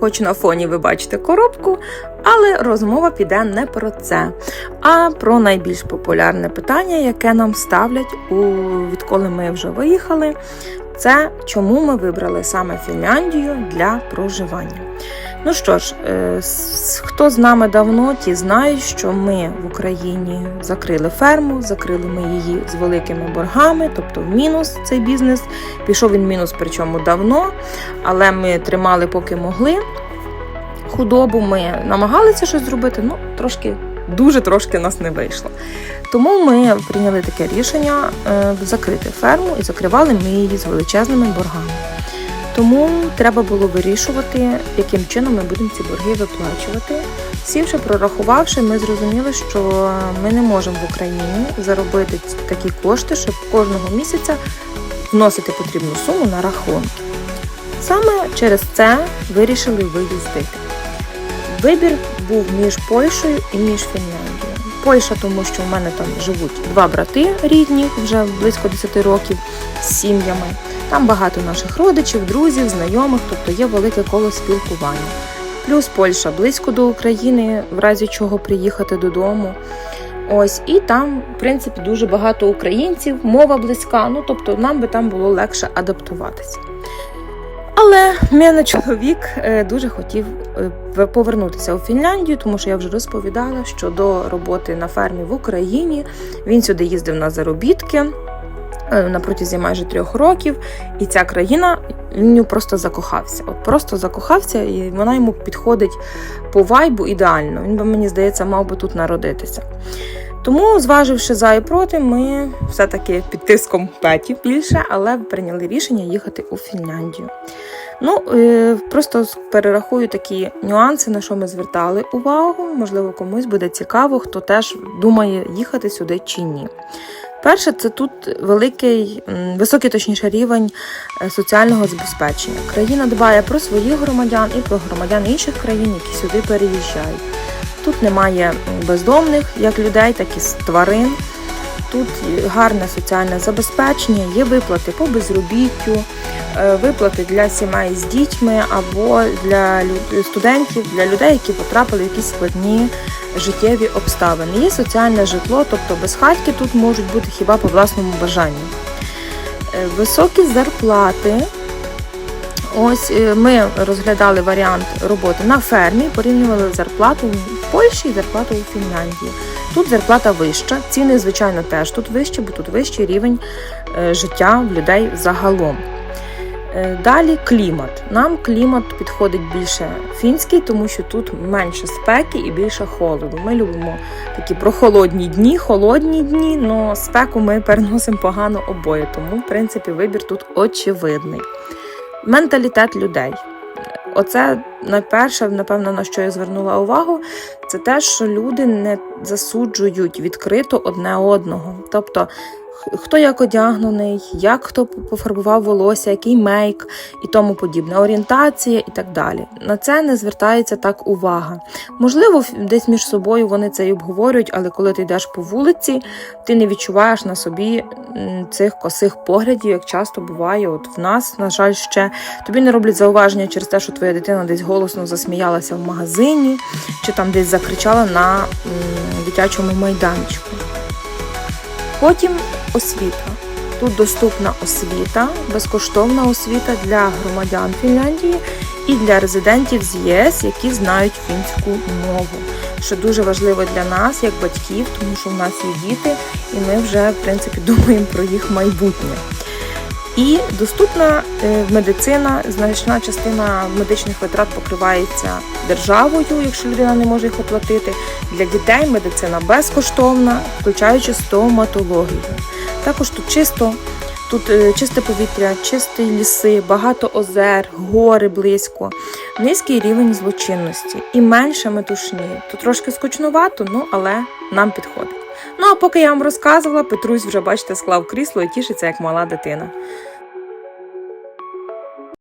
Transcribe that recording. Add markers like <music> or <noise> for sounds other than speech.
хоч на фоні ви бачите коробку, але розмова піде не про це, а про найбільш популярне питання, яке нам ставлять у відколи ми вже виїхали. Це чому ми вибрали саме Фінляндію для проживання. Ну що ж, е, хто з нами давно, ті знають, що ми в Україні закрили ферму, закрили ми її з великими боргами, тобто в мінус цей бізнес. Пішов він мінус, причому давно, але ми тримали поки могли. Худобу ми намагалися щось зробити, ну трошки, дуже трошки нас не вийшло. Тому ми прийняли таке рішення е, закрити ферму і закривали ми її з величезними боргами. Тому треба було вирішувати, яким чином ми будемо ці борги виплачувати. Сівши, прорахувавши, ми зрозуміли, що ми не можемо в Україні заробити такі кошти, щоб кожного місяця вносити потрібну суму на рахунки. Саме через це вирішили виїздити. Вибір був між Польщею і між Фінляндією. Польща, тому що в мене там живуть два брати рідні вже близько 10 років з сім'ями. Там багато наших родичів, друзів, знайомих, тобто є велике коло спілкування. Плюс Польща близько до України, в разі чого приїхати додому. Ось і там, в принципі, дуже багато українців, мова близька. Ну тобто, нам би там було легше адаптуватися. Мене чоловік е, дуже хотів е, повернутися у Фінляндію, тому що я вже розповідала, що до роботи на фермі в Україні він сюди їздив на заробітки е, на протязі майже трьох років, і ця країна він просто закохався. От просто закохався, і вона йому підходить по вайбу ідеально. Він би, мені здається, мав би тут народитися. Тому, зваживши за і проти, ми все-таки під тиском Петі більше, але прийняли рішення їхати у Фінляндію. Ну, е, просто перерахую такі нюанси, на що ми звертали увагу. Можливо, комусь буде цікаво, хто теж думає їхати сюди чи ні. Перше, це тут великий, високий точніше рівень е, соціального забезпечення. Країна дбає про своїх громадян і про громадян інших країн, які сюди переїжджають. Тут немає бездомних як людей, так і тварин. Тут гарне соціальне забезпечення, є виплати по безробіттю, е, виплати для сімей з дітьми або для студентів, для людей, які потрапили в якісь складні життєві обставини. Є соціальне житло, тобто безхатьки тут можуть бути хіба по власному бажанню. Е, Високі зарплати. Ось е, ми розглядали варіант роботи на фермі, порівнювали зарплату Польщі і зарплату у Фінляндії. Тут зарплата вища, ціни, звичайно, теж тут вищі, бо тут вищий рівень е, життя в людей загалом. Е, Далі клімат. Нам клімат підходить більше фінський, тому що тут менше спеки і більше холоду. Ми любимо такі прохолодні дні, холодні дні, але спеку ми переносимо погано обоє, тому, в принципі, вибір тут очевидний. Менталітет людей. Оце найперше, напевно, на що я звернула увагу, це те, що люди не засуджують відкрито одне одного. Тобто, хто як одягнений, як хто пофарбував волосся, який мейк і тому подібне, орієнтація і так далі. На це не звертається так увага. Можливо, десь між собою вони це і обговорюють, але коли ти йдеш по вулиці, ти не відчуваєш на собі цих косих поглядів, як часто буває. От в нас, на жаль, ще тобі не роблять зауваження через те, що твоя дитина десь голосно засміялася в магазині, чи там десь закричала на дитячому майданчику. Потім освіта. Тут доступна освіта, безкоштовна освіта для громадян Фінляндії і для резидентів з ЄС, які знають фінську мову. Що дуже важливо для нас, як батьків, тому що в нас є діти, і ми вже в принципі <laughs> думаємо про їх майбутнє. І доступна е, медицина, значна частина медичних витрат покривається державою, якщо людина не може їх оплатити. Для дітей медицина безкоштовна, включаючи стоматологію. Також тут чисто, тут е, чисте повітря, чисті ліси, багато озер, гори близько, низький рівень злочинності і менше метушні. Тут трошки скучнувато, ну але нам підходить. Ну а поки я вам розказувала, Петрусь вже бачите склав крісло і тішиться як мала дитина.